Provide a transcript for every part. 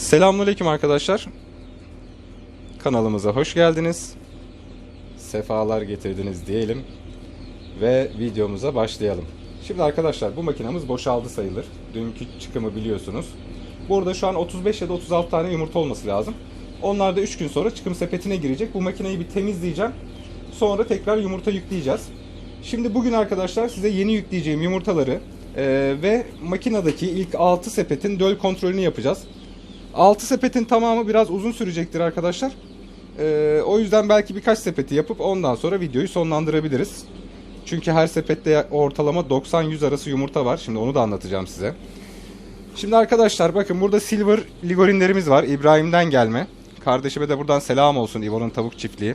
Selamünaleyküm arkadaşlar. Kanalımıza hoş geldiniz. Sefalar getirdiniz diyelim. Ve videomuza başlayalım. Şimdi arkadaşlar bu makinamız boşaldı sayılır. Dünkü çıkımı biliyorsunuz. Burada şu an 35 ya da 36 tane yumurta olması lazım. Onlar da 3 gün sonra çıkım sepetine girecek. Bu makineyi bir temizleyeceğim. Sonra tekrar yumurta yükleyeceğiz. Şimdi bugün arkadaşlar size yeni yükleyeceğim yumurtaları e, ve makinedeki ilk 6 sepetin döl kontrolünü yapacağız. 6 sepetin tamamı biraz uzun sürecektir arkadaşlar. Ee, o yüzden belki birkaç sepeti yapıp ondan sonra videoyu sonlandırabiliriz. Çünkü her sepette ortalama 90-100 arası yumurta var. Şimdi onu da anlatacağım size. Şimdi arkadaşlar bakın burada silver ligorinlerimiz var. İbrahim'den gelme. Kardeşime de buradan selam olsun İvo'nun tavuk çiftliği.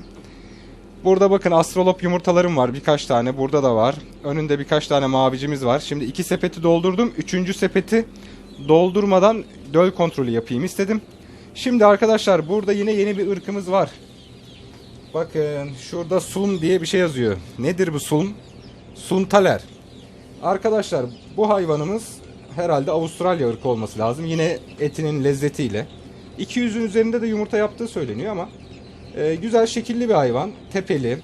Burada bakın astrolop yumurtalarım var birkaç tane. Burada da var. Önünde birkaç tane mavicimiz var. Şimdi iki sepeti doldurdum. Üçüncü sepeti doldurmadan döl kontrolü yapayım istedim. Şimdi arkadaşlar burada yine yeni bir ırkımız var. Bakın şurada sulm diye bir şey yazıyor. Nedir bu sulm? Suntaler. Arkadaşlar bu hayvanımız herhalde Avustralya ırkı olması lazım. Yine etinin lezzetiyle. 200'ün üzerinde de yumurta yaptığı söyleniyor ama e, güzel şekilli bir hayvan. Tepeli.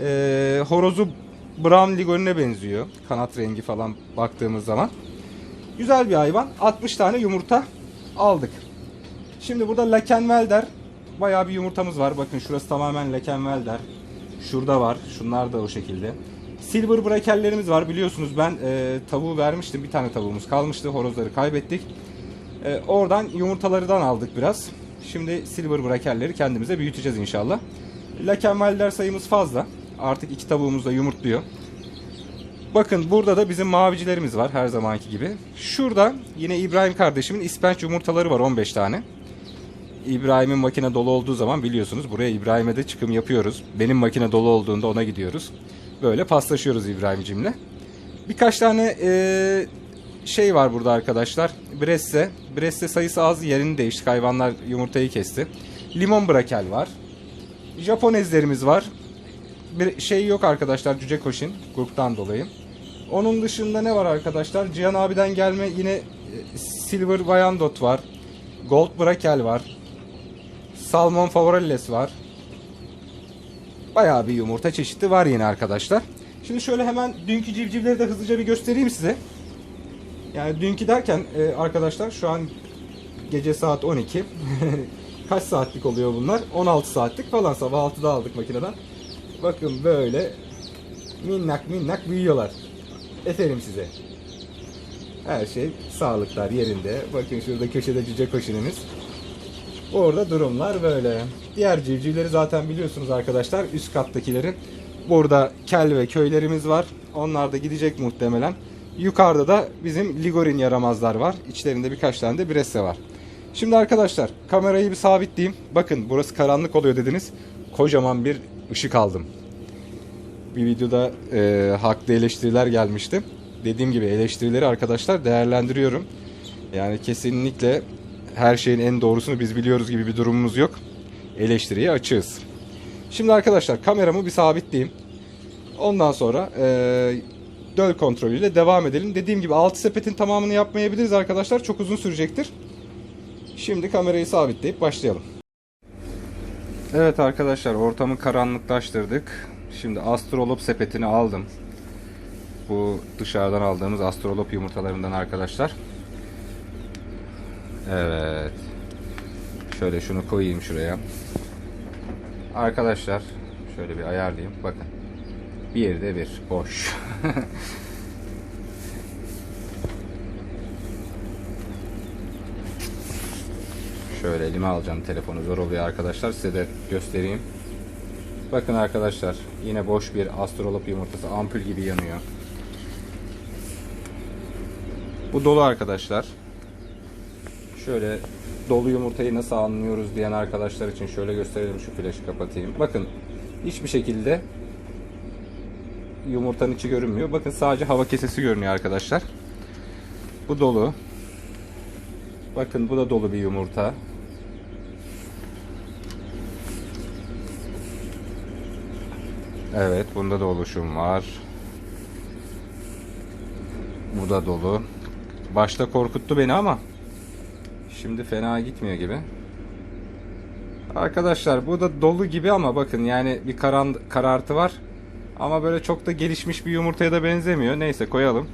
E, horozu Brown Ligorine'e benziyor. Kanat rengi falan baktığımız zaman. Güzel bir hayvan. 60 tane yumurta aldık. Şimdi burada Lakenvelder bayağı bir yumurtamız var. Bakın şurası tamamen Lakenvelder. Şurada var. Şunlar da o şekilde. Silver brakellerimiz var. Biliyorsunuz ben e, tavuğu vermiştim. Bir tane tavuğumuz kalmıştı. Horozları kaybettik. E, oradan yumurtalarından aldık biraz. Şimdi silver brakelleri kendimize büyüteceğiz inşallah. Lakenvelder sayımız fazla. Artık iki tavuğumuz da yumurtluyor. Bakın burada da bizim mavicilerimiz var her zamanki gibi. Şurada yine İbrahim kardeşimin ispenç yumurtaları var 15 tane. İbrahim'in makine dolu olduğu zaman biliyorsunuz buraya İbrahim'e de çıkım yapıyoruz. Benim makine dolu olduğunda ona gidiyoruz. Böyle paslaşıyoruz İbrahim'cimle. Birkaç tane eee, şey var burada arkadaşlar. Bresse. Bresse sayısı az yerini değişti. Hayvanlar yumurtayı kesti. Limon brakel var. Japon ezlerimiz var. Bir şey yok arkadaşlar cüce koşin gruptan dolayı. Onun dışında ne var arkadaşlar? Cihan abiden gelme yine e, Silver Wyandotte var. Gold Brakel var. Salmon Favorelles var. Bayağı bir yumurta çeşidi var yine arkadaşlar. Şimdi şöyle hemen dünkü civcivleri de hızlıca bir göstereyim size. Yani dünkü derken e, arkadaşlar şu an gece saat 12. Kaç saatlik oluyor bunlar? 16 saatlik falan sabah 6'da aldık makineden. Bakın böyle minnak minnak büyüyorlar. Eferim size. Her şey sağlıklar yerinde. Bakın şurada köşede cüce koşunumuz. Orada durumlar böyle. Diğer civcivleri zaten biliyorsunuz arkadaşlar. Üst kattakilerin. Burada kel ve köylerimiz var. Onlar da gidecek muhtemelen. Yukarıda da bizim ligorin yaramazlar var. İçlerinde birkaç tane de bresse var. Şimdi arkadaşlar kamerayı bir sabitleyeyim. Bakın burası karanlık oluyor dediniz. Kocaman bir ışık aldım. Bir videoda e, haklı eleştiriler gelmişti. Dediğim gibi eleştirileri arkadaşlar değerlendiriyorum. Yani kesinlikle her şeyin en doğrusunu biz biliyoruz gibi bir durumumuz yok. Eleştiriye açığız. Şimdi arkadaşlar kameramı bir sabitleyeyim. Ondan sonra e, döl kontrolüyle devam edelim. Dediğim gibi 6 sepetin tamamını yapmayabiliriz arkadaşlar. Çok uzun sürecektir. Şimdi kamerayı sabitleyip başlayalım. Evet arkadaşlar ortamı karanlıklaştırdık. Şimdi astrolop sepetini aldım. Bu dışarıdan aldığımız astrolop yumurtalarından arkadaşlar. Evet. Şöyle şunu koyayım şuraya. Arkadaşlar şöyle bir ayarlayayım. Bakın. Bir de bir. Boş. Şöyle elime alacağım telefonu. Zor oluyor arkadaşlar. Size de göstereyim. Bakın arkadaşlar. Yine boş bir astrolop yumurtası. Ampul gibi yanıyor. Bu dolu arkadaşlar. Şöyle dolu yumurtayı nasıl anlıyoruz diyen arkadaşlar için şöyle gösterelim şu flaşı kapatayım. Bakın hiçbir şekilde yumurtanın içi görünmüyor. Bakın sadece hava kesesi görünüyor arkadaşlar. Bu dolu. Bakın bu da dolu bir yumurta. Evet bunda da oluşum var. Bu da dolu. Başta korkuttu beni ama Şimdi fena gitmiyor gibi. Arkadaşlar bu da dolu gibi ama bakın yani bir karan, karartı var. Ama böyle çok da gelişmiş bir yumurtaya da benzemiyor. Neyse koyalım.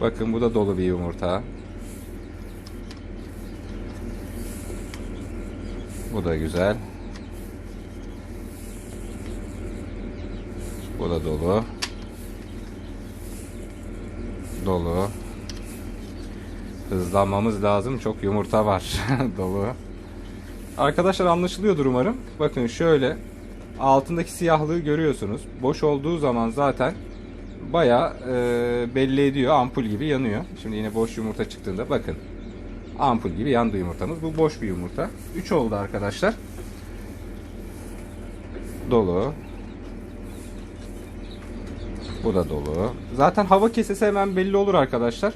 Bakın bu da dolu bir yumurta. Bu da güzel. Bu da dolu. Dolu. Hızlanmamız lazım. Çok yumurta var. dolu. Arkadaşlar anlaşılıyordur umarım. Bakın şöyle altındaki siyahlığı görüyorsunuz. Boş olduğu zaman zaten bayağı e, belli ediyor. Ampul gibi yanıyor. Şimdi yine boş yumurta çıktığında bakın. Ampul gibi yandı yumurtamız. Bu boş bir yumurta. 3 oldu arkadaşlar. Dolu. Bu da dolu. Zaten hava kesesi hemen belli olur arkadaşlar.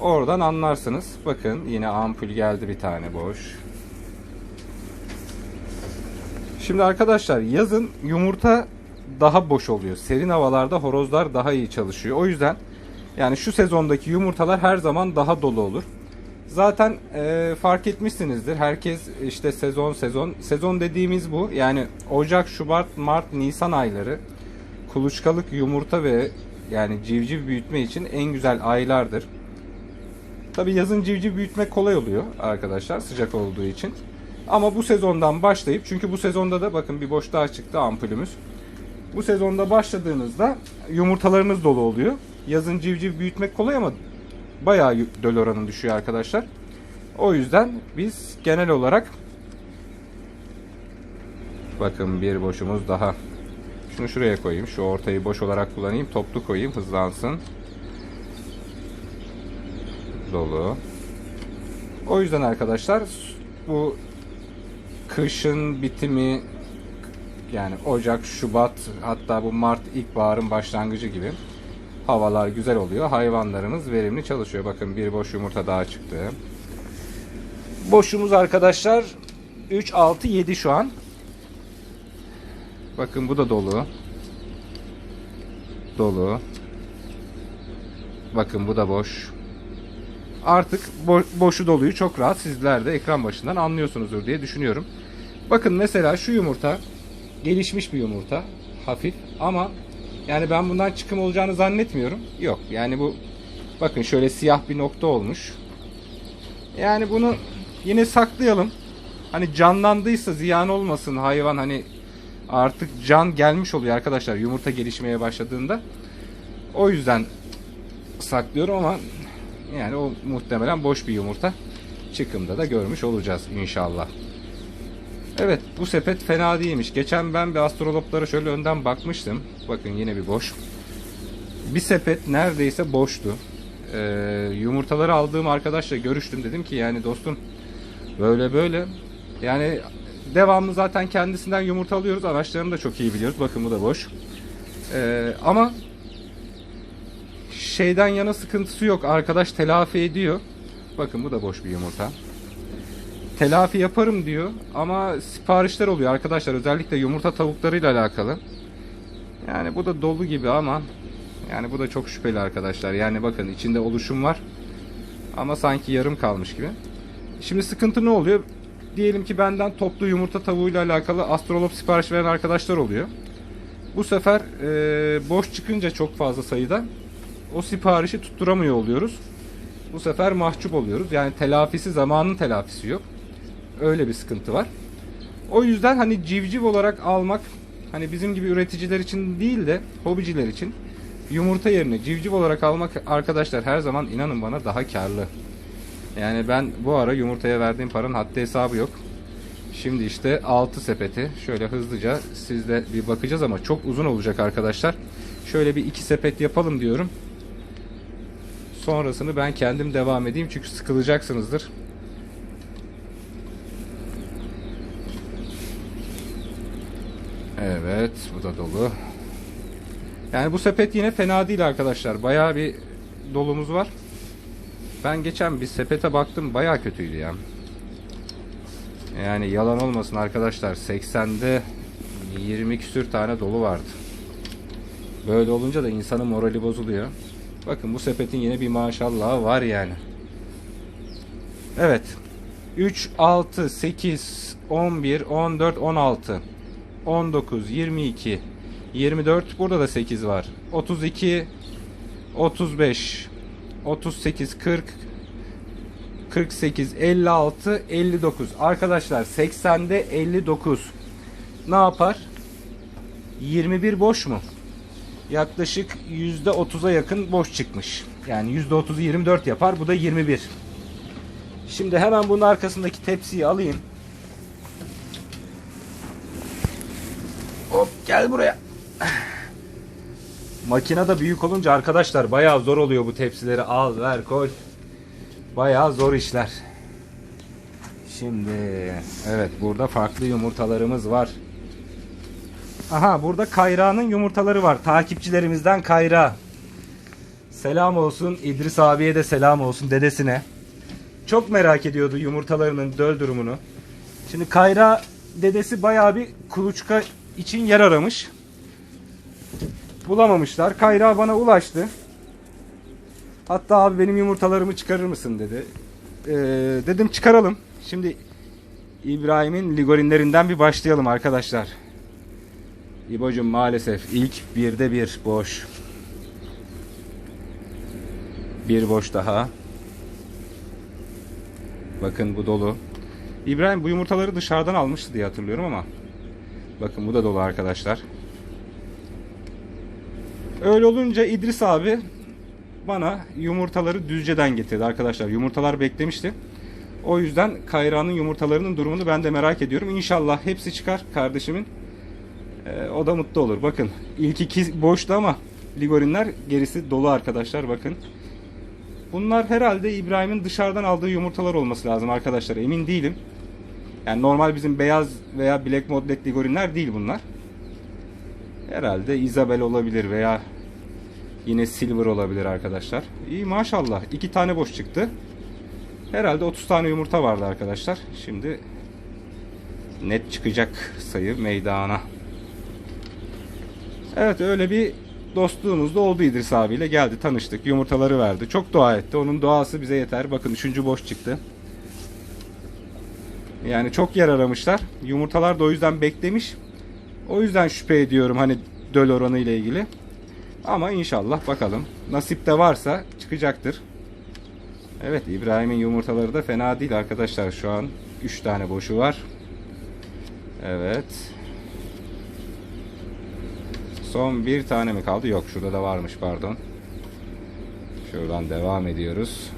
Oradan anlarsınız. Bakın yine ampul geldi bir tane boş. Şimdi arkadaşlar yazın yumurta daha boş oluyor. Serin havalarda horozlar daha iyi çalışıyor. O yüzden yani şu sezondaki yumurtalar her zaman daha dolu olur. Zaten e, fark etmişsinizdir. Herkes işte sezon sezon. Sezon dediğimiz bu. Yani Ocak, Şubat, Mart, Nisan ayları kuluçkalık yumurta ve yani civciv büyütme için en güzel aylardır. Tabi yazın civciv büyütmek kolay oluyor arkadaşlar sıcak olduğu için. Ama bu sezondan başlayıp çünkü bu sezonda da bakın bir boş daha çıktı ampulümüz. Bu sezonda başladığınızda yumurtalarınız dolu oluyor. Yazın civciv büyütmek kolay ama bayağı döl oranı düşüyor arkadaşlar. O yüzden biz genel olarak bakın bir boşumuz daha. Şunu şuraya koyayım. Şu ortayı boş olarak kullanayım. Toplu koyayım hızlansın. Dolu. O yüzden arkadaşlar bu kışın bitimi yani Ocak, Şubat hatta bu Mart ilkbaharın başlangıcı gibi havalar güzel oluyor. Hayvanlarımız verimli çalışıyor. Bakın bir boş yumurta daha çıktı. Boşumuz arkadaşlar 3, 6, 7 şu an. Bakın bu da dolu. Dolu. Bakın bu da boş. Artık bo boşu doluyu çok rahat sizler de ekran başından anlıyorsunuzdur diye düşünüyorum. Bakın mesela şu yumurta gelişmiş bir yumurta. Hafif ama yani ben bundan çıkım olacağını zannetmiyorum. Yok yani bu bakın şöyle siyah bir nokta olmuş. Yani bunu yine saklayalım. Hani canlandıysa ziyan olmasın hayvan hani artık can gelmiş oluyor arkadaşlar yumurta gelişmeye başladığında. O yüzden saklıyorum ama yani o muhtemelen boş bir yumurta. Çıkımda da görmüş olacağız inşallah. Evet bu sepet fena değilmiş. Geçen ben bir astroloplara şöyle önden bakmıştım. Bakın yine bir boş. Bir sepet neredeyse boştu. Ee, yumurtaları aldığım arkadaşla görüştüm. Dedim ki yani dostum böyle böyle. Yani devamlı zaten kendisinden yumurta alıyoruz. Araçlarını da çok iyi biliyoruz. Bakın bu da boş. Ee, ama şeyden yana sıkıntısı yok. Arkadaş telafi ediyor. Bakın bu da boş bir yumurta. Telafi yaparım diyor ama siparişler oluyor arkadaşlar. Özellikle yumurta tavuklarıyla alakalı. Yani bu da dolu gibi ama yani bu da çok şüpheli arkadaşlar. Yani bakın içinde oluşum var. Ama sanki yarım kalmış gibi. Şimdi sıkıntı ne oluyor? Diyelim ki benden toplu yumurta tavuğuyla alakalı astrolop sipariş veren arkadaşlar oluyor. Bu sefer e, boş çıkınca çok fazla sayıda o siparişi tutturamıyor oluyoruz. Bu sefer mahcup oluyoruz. Yani telafisi zamanın telafisi yok. Öyle bir sıkıntı var. O yüzden hani civciv olarak almak hani bizim gibi üreticiler için değil de hobiciler için yumurta yerine civciv olarak almak arkadaşlar her zaman inanın bana daha karlı. Yani ben bu ara yumurtaya verdiğim paranın haddi hesabı yok. Şimdi işte 6 sepeti şöyle hızlıca sizle bir bakacağız ama çok uzun olacak arkadaşlar. Şöyle bir iki sepet yapalım diyorum. Sonrasını ben kendim devam edeyim çünkü sıkılacaksınızdır. Evet, bu da dolu. Yani bu sepet yine fena değil arkadaşlar. Bayağı bir dolumuz var. Ben geçen bir sepete baktım bayağı kötüydü ya. Yani yalan olmasın arkadaşlar 80'de 20 küsür tane dolu vardı. Böyle olunca da insanın morali bozuluyor. Bakın bu sepetin yine bir maşallahı var yani. Evet. 3, 6, 8, 11, 14, 16, 19, 22, 24. Burada da 8 var. 32, 35, 38, 40, 48, 56, 59. Arkadaşlar 80'de 59. Ne yapar? 21 boş mu? Yaklaşık %30'a yakın boş çıkmış. Yani %30'u 24 yapar. Bu da 21. Şimdi hemen bunun arkasındaki tepsiyi alayım. Hop gel buraya. Makine de büyük olunca arkadaşlar bayağı zor oluyor bu tepsileri al ver koy. Bayağı zor işler. Şimdi evet burada farklı yumurtalarımız var. Aha burada Kayra'nın yumurtaları var. Takipçilerimizden Kayra. Selam olsun İdris abiye de selam olsun dedesine. Çok merak ediyordu yumurtalarının döl durumunu. Şimdi Kayra dedesi bayağı bir kuluçka için yer aramış. Bulamamışlar. Kayra bana ulaştı. Hatta abi benim yumurtalarımı çıkarır mısın dedi. Ee, dedim çıkaralım. Şimdi İbrahim'in ligorinlerinden bir başlayalım arkadaşlar. İbo'cum maalesef ilk birde bir boş. Bir boş daha. Bakın bu dolu. İbrahim bu yumurtaları dışarıdan almıştı diye hatırlıyorum ama. Bakın bu da dolu arkadaşlar. Öyle olunca İdris abi bana yumurtaları Düzce'den getirdi arkadaşlar. Yumurtalar beklemişti. O yüzden Kayra'nın yumurtalarının durumunu ben de merak ediyorum. İnşallah hepsi çıkar kardeşimin. Ee, o da mutlu olur. Bakın ilk iki boştu ama ligorinler gerisi dolu arkadaşlar bakın. Bunlar herhalde İbrahim'in dışarıdan aldığı yumurtalar olması lazım arkadaşlar. Emin değilim. Yani normal bizim beyaz veya black modlet ligorinler değil bunlar. Herhalde Isabel olabilir veya yine silver olabilir arkadaşlar. İyi maşallah. iki tane boş çıktı. Herhalde 30 tane yumurta vardı arkadaşlar. Şimdi net çıkacak sayı meydana. Evet öyle bir dostluğumuz da oldu İdris abiyle. Geldi tanıştık. Yumurtaları verdi. Çok dua etti. Onun duası bize yeter. Bakın üçüncü boş çıktı. Yani çok yer aramışlar. Yumurtalar da o yüzden beklemiş. O yüzden şüphe ediyorum hani döl oranı ile ilgili. Ama inşallah bakalım. Nasip de varsa çıkacaktır. Evet İbrahim'in yumurtaları da fena değil arkadaşlar. Şu an 3 tane boşu var. Evet. Son bir tane mi kaldı? Yok şurada da varmış pardon. Şuradan devam ediyoruz.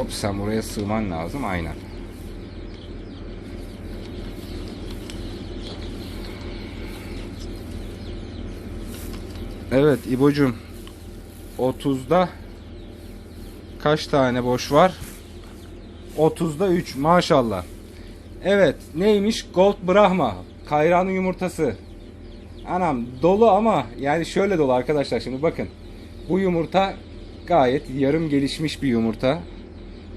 Hop sen buraya sığman lazım aynen. Evet İbo'cum 30'da kaç tane boş var? 30'da 3 maşallah. Evet neymiş? Gold Brahma. Kayranın yumurtası. Anam dolu ama yani şöyle dolu arkadaşlar şimdi bakın. Bu yumurta gayet yarım gelişmiş bir yumurta.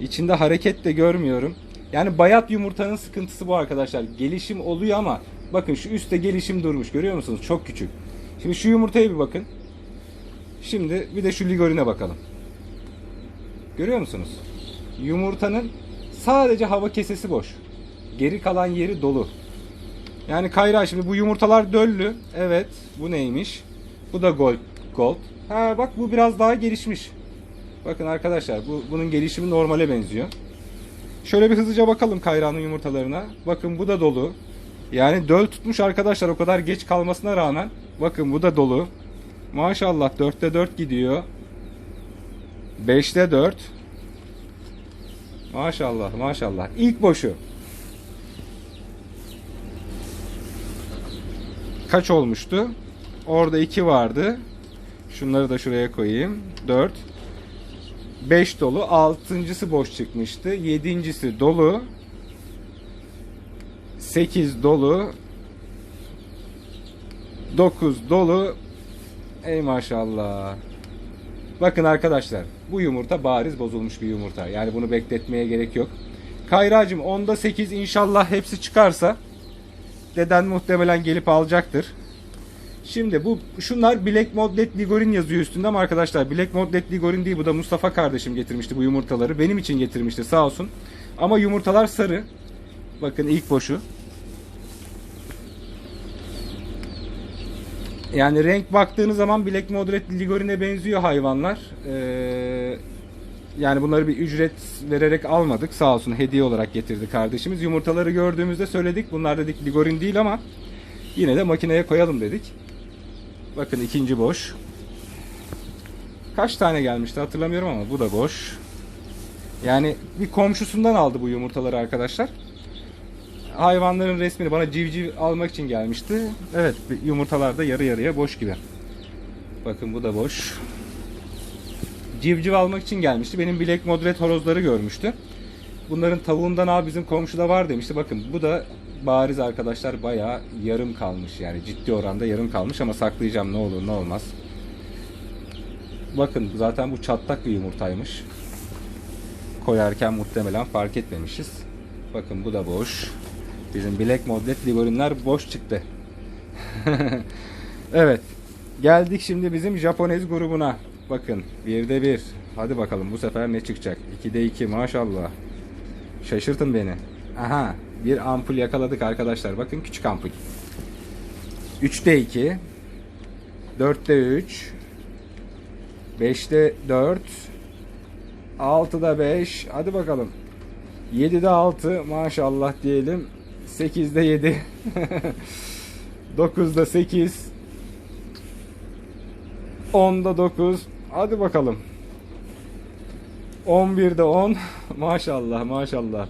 İçinde hareket de görmüyorum. Yani bayat yumurtanın sıkıntısı bu arkadaşlar. Gelişim oluyor ama bakın şu üstte gelişim durmuş görüyor musunuz? Çok küçük. Şimdi şu yumurtaya bir bakın. Şimdi bir de şu ligorine bakalım. Görüyor musunuz? Yumurtanın sadece hava kesesi boş. Geri kalan yeri dolu. Yani Kayra şimdi bu yumurtalar döllü. Evet. Bu neymiş? Bu da gold. Gold. Ha bak bu biraz daha gelişmiş. Bakın arkadaşlar bu bunun gelişimi normale benziyor. Şöyle bir hızlıca bakalım Kayra'nın yumurtalarına. Bakın bu da dolu. Yani döl tutmuş arkadaşlar o kadar geç kalmasına rağmen. Bakın bu da dolu. Maşallah 4'te 4 gidiyor. 5'te 4. Maşallah maşallah. İlk boşu. Kaç olmuştu? Orada 2 vardı. Şunları da şuraya koyayım. 4. 5 dolu. Altıncısı boş çıkmıştı. Yedincisi dolu. 8 dolu. 9 dolu. Ey maşallah. Bakın arkadaşlar. Bu yumurta bariz bozulmuş bir yumurta. Yani bunu bekletmeye gerek yok. Kayracım onda 8 inşallah hepsi çıkarsa deden muhtemelen gelip alacaktır. Şimdi bu şunlar Black Modlet Ligorin yazıyor üstünde ama arkadaşlar Black Modlet Ligorin değil bu da Mustafa kardeşim getirmişti bu yumurtaları. Benim için getirmişti sağ olsun. Ama yumurtalar sarı. Bakın ilk boşu. Yani renk baktığınız zaman Black Modlet Ligorin'e benziyor hayvanlar. Ee, yani bunları bir ücret vererek almadık. Sağ olsun hediye olarak getirdi kardeşimiz. Yumurtaları gördüğümüzde söyledik. Bunlar dedik Ligorin değil ama yine de makineye koyalım dedik. Bakın ikinci boş. Kaç tane gelmişti hatırlamıyorum ama bu da boş. Yani bir komşusundan aldı bu yumurtaları arkadaşlar. Hayvanların resmini bana civciv almak için gelmişti. Evet yumurtalar da yarı yarıya boş gibi. Bakın bu da boş. Civciv almak için gelmişti. Benim Black Modret horozları görmüştü. Bunların tavuğundan abi bizim komşuda var demişti. Bakın bu da bariz arkadaşlar bayağı yarım kalmış. Yani ciddi oranda yarım kalmış ama saklayacağım ne olur ne olmaz. Bakın zaten bu çatlak bir yumurtaymış. Koyarken muhtemelen fark etmemişiz. Bakın bu da boş. Bizim Black Modlet ligorinler boş çıktı. evet. Geldik şimdi bizim Japonez grubuna. Bakın birde bir. Hadi bakalım bu sefer ne çıkacak? 2'de 2 maşallah. Şaşırtın beni. Aha bir ampul yakaladık arkadaşlar. Bakın küçük ampul. 3'te 2. 4'te 3. 5'te 4. 6'da 5. Hadi bakalım. 7'de 6 maşallah diyelim. 8'de 7. 9'da 8. 10'da 9. Hadi bakalım. 11'de 10. Maşallah maşallah.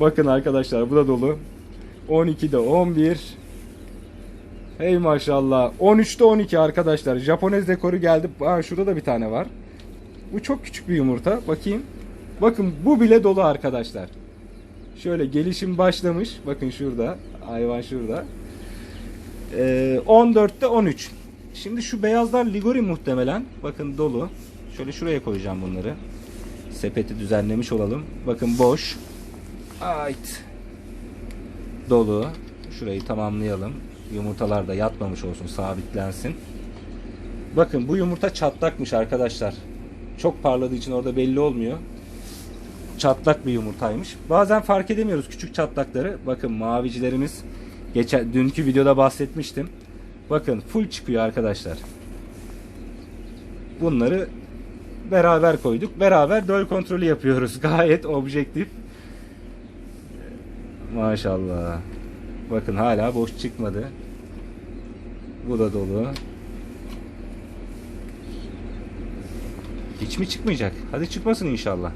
Bakın arkadaşlar bu da dolu. 12'de 11. Hey maşallah. 13'te 12 arkadaşlar. Japonez dekoru geldi. Aa, şurada da bir tane var. Bu çok küçük bir yumurta. Bakayım. Bakın bu bile dolu arkadaşlar. Şöyle gelişim başlamış. Bakın şurada. Hayvan şurada. Ee, 14'te 13. Şimdi şu beyazlar ligori muhtemelen. Bakın dolu. Şöyle şuraya koyacağım bunları. Sepeti düzenlemiş olalım. Bakın boş. Ait. Dolu. Şurayı tamamlayalım. Yumurtalar da yatmamış olsun, sabitlensin. Bakın bu yumurta çatlakmış arkadaşlar. Çok parladığı için orada belli olmuyor. Çatlak bir yumurtaymış. Bazen fark edemiyoruz küçük çatlakları. Bakın mavicilerimiz geçen dünkü videoda bahsetmiştim. Bakın full çıkıyor arkadaşlar. Bunları beraber koyduk. Beraber döl kontrolü yapıyoruz. Gayet objektif. Maşallah. Bakın hala boş çıkmadı. Bu da dolu. Hiç mi çıkmayacak? Hadi çıkmasın inşallah.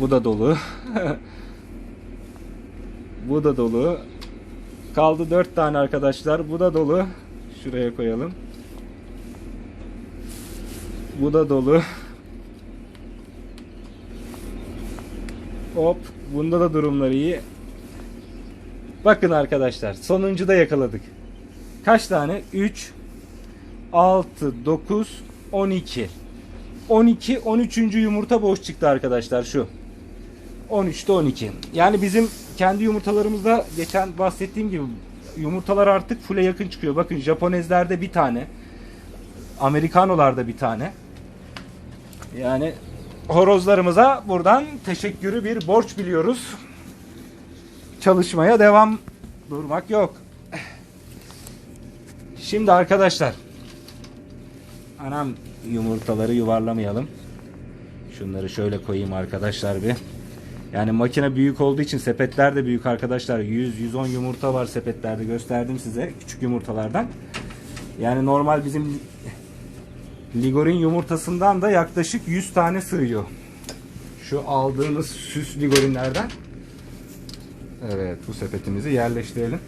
Bu da dolu. Bu da dolu. Kaldı 4 tane arkadaşlar. Bu da dolu. Şuraya koyalım. Bu da dolu. Hop. Bunda da durumlar iyi. Bakın arkadaşlar. Sonuncu da yakaladık. Kaç tane? 3 6 9 12 12 13. yumurta boş çıktı arkadaşlar şu. 13'te 12. Yani bizim kendi yumurtalarımızda geçen bahsettiğim gibi yumurtalar artık full'e yakın çıkıyor. Bakın Japonezlerde bir tane. Amerikanolarda bir tane. Yani horozlarımıza buradan teşekkürü bir borç biliyoruz. Çalışmaya devam. Durmak yok. Şimdi arkadaşlar anam yumurtaları yuvarlamayalım. Şunları şöyle koyayım arkadaşlar bir. Yani makine büyük olduğu için sepetler de büyük arkadaşlar. 100-110 yumurta var sepetlerde gösterdim size küçük yumurtalardan. Yani normal bizim Ligorin yumurtasından da yaklaşık 100 tane sığıyor. Şu aldığımız süs ligorinlerden. Evet bu sepetimizi yerleştirelim.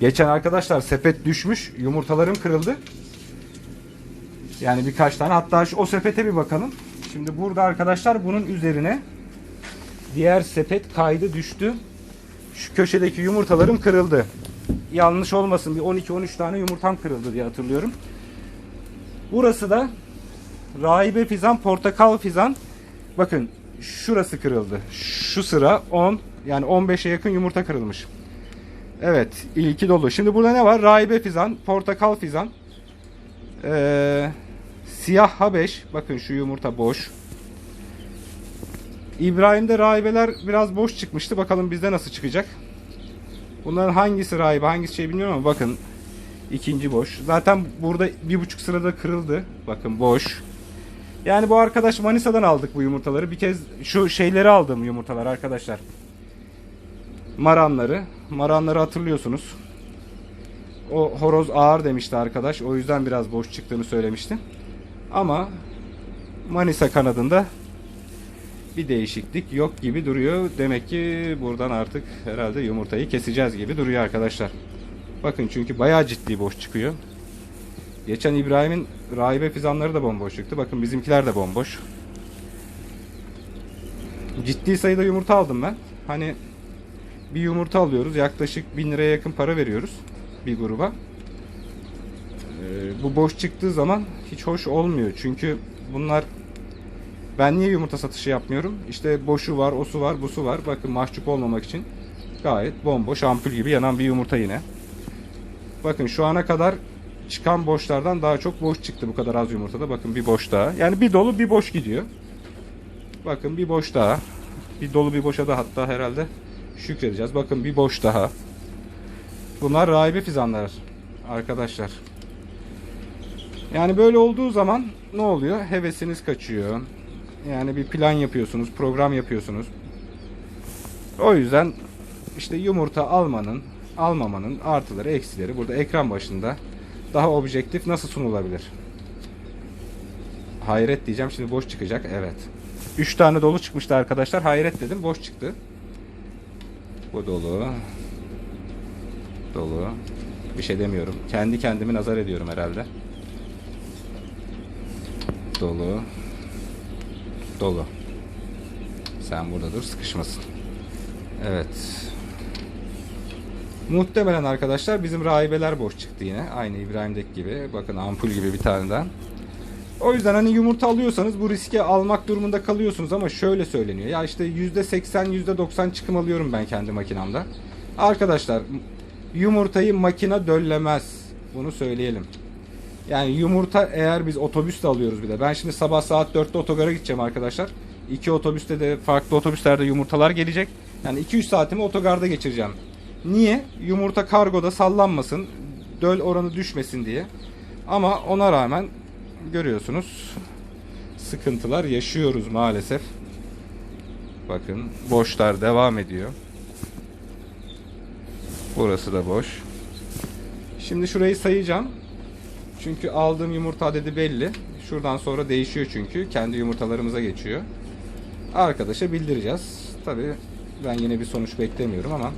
Geçen arkadaşlar sepet düşmüş. Yumurtalarım kırıldı. Yani birkaç tane. Hatta şu, o sepete bir bakalım. Şimdi burada arkadaşlar bunun üzerine diğer sepet kaydı düştü. Şu köşedeki yumurtalarım kırıldı. Yanlış olmasın bir 12-13 tane yumurtam kırıldı diye hatırlıyorum. Burası da rahibe fizan, portakal fizan. Bakın şurası kırıldı. Şu sıra 10, Yani 15'e yakın yumurta kırılmış. Evet, ilki dolu. Şimdi burada ne var? Rahibe fizan, portakal fizan. Ee, siyah habeş. Bakın şu yumurta boş. İbrahim'de rahibeler biraz boş çıkmıştı. Bakalım bizde nasıl çıkacak. Bunların hangisi rahibe, hangisi şey bilmiyorum ama bakın ikinci boş. Zaten burada bir buçuk sırada kırıldı. Bakın boş. Yani bu arkadaş Manisa'dan aldık bu yumurtaları. Bir kez şu şeyleri aldım yumurtalar arkadaşlar. Maranları. Maranları hatırlıyorsunuz. O horoz ağır demişti arkadaş. O yüzden biraz boş çıktığını söylemişti. Ama Manisa kanadında bir değişiklik yok gibi duruyor. Demek ki buradan artık herhalde yumurtayı keseceğiz gibi duruyor arkadaşlar. Bakın çünkü bayağı ciddi boş çıkıyor. Geçen İbrahim'in rahibe fizanları da bomboş çıktı. Bakın bizimkiler de bomboş. Ciddi sayıda yumurta aldım ben. Hani bir yumurta alıyoruz. Yaklaşık 1000 liraya yakın para veriyoruz bir gruba. Ee, bu boş çıktığı zaman hiç hoş olmuyor. Çünkü bunlar ben niye yumurta satışı yapmıyorum? İşte boşu var, osu var, busu var. Bakın mahcup olmamak için gayet bomboş ampul gibi yanan bir yumurta yine. Bakın şu ana kadar çıkan boşlardan daha çok boş çıktı bu kadar az yumurtada. Bakın bir boş daha. Yani bir dolu bir boş gidiyor. Bakın bir boş daha. Bir dolu bir boşa da hatta herhalde şükredeceğiz. Bakın bir boş daha. Bunlar rahibe fizanlar arkadaşlar. Yani böyle olduğu zaman ne oluyor? Hevesiniz kaçıyor. Yani bir plan yapıyorsunuz, program yapıyorsunuz. O yüzden işte yumurta almanın, almamanın artıları, eksileri burada ekran başında daha objektif nasıl sunulabilir? Hayret diyeceğim şimdi boş çıkacak. Evet. 3 tane dolu çıkmıştı arkadaşlar. Hayret dedim boş çıktı. Bu dolu. Dolu. Bir şey demiyorum. Kendi kendimi nazar ediyorum herhalde. Dolu. Dolu. Sen burada dur sıkışmasın. Evet. Muhtemelen arkadaşlar bizim rahibeler boş çıktı yine. Aynı İbrahim'deki gibi. Bakın ampul gibi bir tane daha. O yüzden hani yumurta alıyorsanız bu riski almak durumunda kalıyorsunuz ama şöyle söyleniyor. Ya işte %80 %90 çıkım alıyorum ben kendi makinamda. Arkadaşlar yumurtayı makina döllemez. Bunu söyleyelim. Yani yumurta eğer biz otobüste alıyoruz bir de. Ben şimdi sabah saat 4'te otogara gideceğim arkadaşlar. İki otobüste de farklı otobüslerde yumurtalar gelecek. Yani 2-3 saatimi otogarda geçireceğim. Niye? Yumurta kargoda sallanmasın, döl oranı düşmesin diye. Ama ona rağmen görüyorsunuz sıkıntılar yaşıyoruz maalesef. Bakın boşlar devam ediyor. Burası da boş. Şimdi şurayı sayacağım. Çünkü aldığım yumurta adedi belli. Şuradan sonra değişiyor çünkü. Kendi yumurtalarımıza geçiyor. Arkadaşa bildireceğiz. Tabi ben yine bir sonuç beklemiyorum ama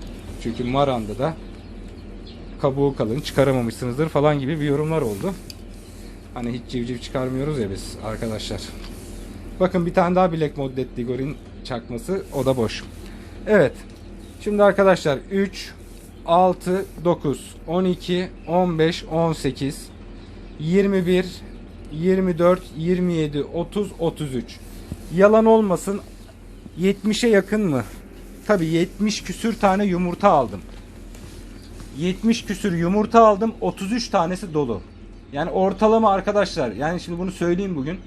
çünkü Maran'da da kabuğu kalın çıkaramamışsınızdır falan gibi bir yorumlar oldu. Hani hiç civciv çıkarmıyoruz ya biz arkadaşlar. Bakın bir tane daha Black Moddet Ligorin çakması. O da boş. Evet. Şimdi arkadaşlar 3, 6, 9, 12, 15, 18, 21, 24, 27, 30, 33. Yalan olmasın 70'e yakın mı? Tabii 70 küsür tane yumurta aldım. 70 küsür yumurta aldım. 33 tanesi dolu. Yani ortalama arkadaşlar yani şimdi bunu söyleyeyim bugün.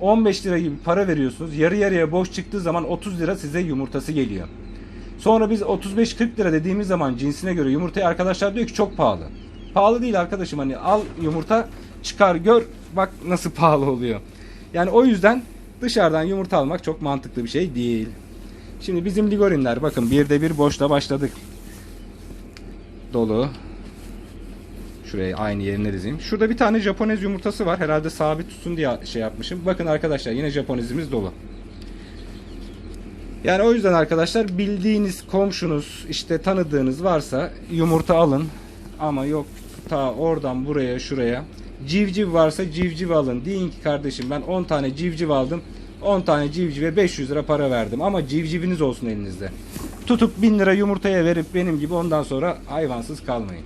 15 lira gibi para veriyorsunuz. Yarı yarıya boş çıktığı zaman 30 lira size yumurtası geliyor. Sonra biz 35-40 lira dediğimiz zaman cinsine göre yumurtayı arkadaşlar diyor ki çok pahalı. Pahalı değil arkadaşım hani al yumurta çıkar gör bak nasıl pahalı oluyor. Yani o yüzden dışarıdan yumurta almak çok mantıklı bir şey değil. Şimdi bizim ligorinler bakın bir de bir boşla başladık. Dolu. Şuraya aynı yerine dizeyim. Şurada bir tane Japonez yumurtası var. Herhalde sabit tutsun diye şey yapmışım. Bakın arkadaşlar yine Japonezimiz dolu. Yani o yüzden arkadaşlar bildiğiniz komşunuz işte tanıdığınız varsa yumurta alın. Ama yok ta oradan buraya şuraya. Civciv varsa civciv alın. Deyin ki kardeşim ben 10 tane civciv aldım. 10 tane civcive 500 lira para verdim. Ama civciviniz olsun elinizde. Tutup 1000 lira yumurtaya verip benim gibi ondan sonra hayvansız kalmayın.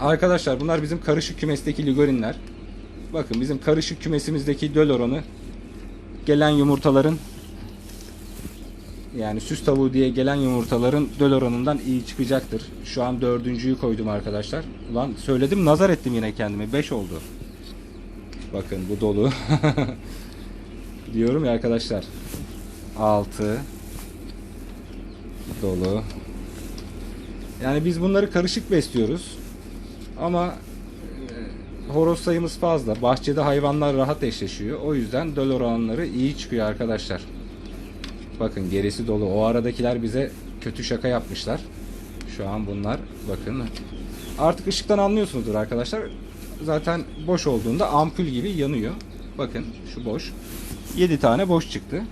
Arkadaşlar bunlar bizim karışık kümesteki ligorinler. Bakın bizim karışık kümesimizdeki döl oranı gelen yumurtaların yani süs tavuğu diye gelen yumurtaların döl oranından iyi çıkacaktır. Şu an dördüncüyü koydum arkadaşlar. Ulan söyledim nazar ettim yine kendime. 5 oldu. Bakın bu dolu. Diyorum ya arkadaşlar. 6 dolu. Yani biz bunları karışık besliyoruz. Ama e, horoz sayımız fazla. Bahçede hayvanlar rahat eşleşiyor. O yüzden döl oranları iyi çıkıyor arkadaşlar. Bakın gerisi dolu. O aradakiler bize kötü şaka yapmışlar. Şu an bunlar bakın. Artık ışıktan anlıyorsunuzdur arkadaşlar. Zaten boş olduğunda ampul gibi yanıyor. Bakın şu boş. 7 tane boş çıktı.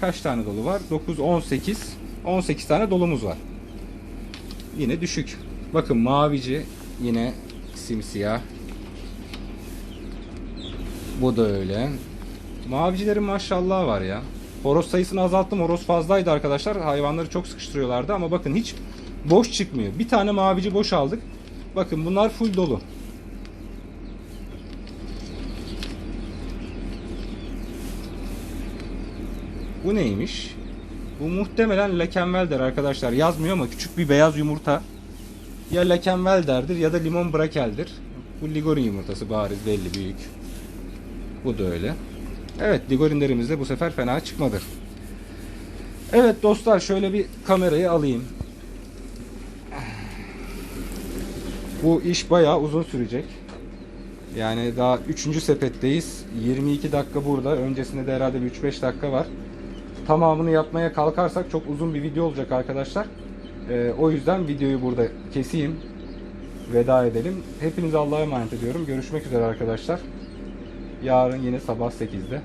Kaç tane dolu var? 9, 18. 18 tane dolumuz var. Yine düşük. Bakın mavici yine simsiyah. Bu da öyle. Mavicilerin maşallah var ya. Horoz sayısını azalttım. Horoz fazlaydı arkadaşlar. Hayvanları çok sıkıştırıyorlardı ama bakın hiç boş çıkmıyor. Bir tane mavici boş aldık. Bakın bunlar full dolu. Bu neymiş? Bu muhtemelen Lekenwelder arkadaşlar. Yazmıyor ama küçük bir beyaz yumurta. Ya Lekenwelder'dir ya da limon brakel'dir. Bu Ligorin yumurtası bariz belli büyük. Bu da öyle. Evet Ligorinlerimiz de bu sefer fena çıkmadı. Evet dostlar şöyle bir kamerayı alayım. Bu iş bayağı uzun sürecek. Yani daha 3. sepetteyiz. 22 dakika burada. Öncesinde de herhalde bir 3-5 dakika var. Tamamını yapmaya kalkarsak çok uzun bir video olacak arkadaşlar. Ee, o yüzden videoyu burada keseyim. Veda edelim. Hepinize Allah'a emanet ediyorum. Görüşmek üzere arkadaşlar. Yarın yine sabah 8'de.